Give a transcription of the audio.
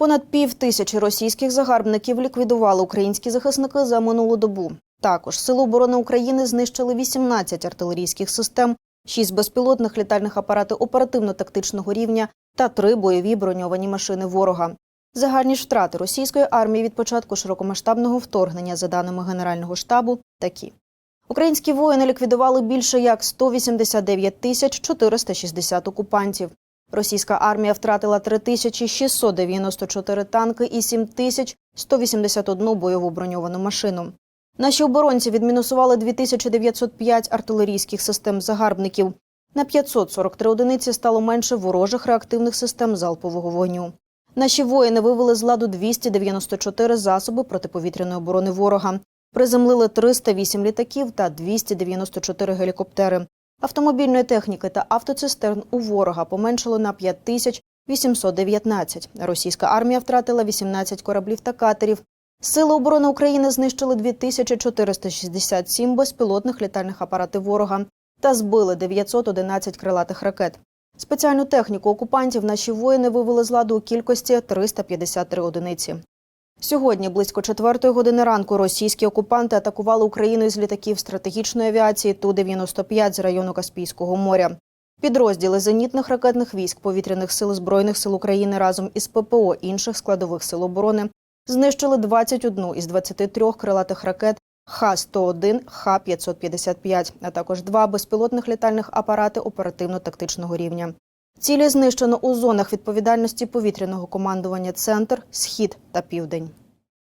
Понад пів тисячі російських загарбників ліквідували українські захисники за минулу добу. Також Сили оборони України знищили 18 артилерійських систем, 6 безпілотних літальних апарати оперативно-тактичного рівня та 3 бойові броньовані машини ворога. Загальні ж втрати російської армії від початку широкомасштабного вторгнення, за даними Генерального штабу, такі. Українські воїни ліквідували більше як 189 тисяч 460 окупантів. Російська армія втратила 3694 танки і 7181 бойову броньовану машину. Наші оборонці відмінусували 2905 артилерійських систем загарбників. На 543 одиниці стало менше ворожих реактивних систем залпового вогню. Наші воїни вивели з ладу 294 засоби протиповітряної оборони ворога. Приземлили 308 літаків та 294 гелікоптери. Автомобільної техніки та автоцистерн у ворога поменшало на 5819. Російська армія втратила 18 кораблів та катерів. Сили оборони України знищили 2467 безпілотних літальних апаратів ворога та збили 911 крилатих ракет. Спеціальну техніку окупантів наші воїни вивели з ладу у кількості 353 одиниці. Сьогодні, близько четвертої години ранку, російські окупанти атакували Україну із літаків стратегічної авіації Ту-95 з району Каспійського моря. Підрозділи зенітних ракетних військ повітряних сил збройних сил України разом із ППО інших складових сил оборони знищили 21 із 23 крилатих ракет Х-101, Х-555, а також два безпілотних літальних апарати оперативно-тактичного рівня. Цілі знищено у зонах відповідальності повітряного командування Центр, Схід та Південь.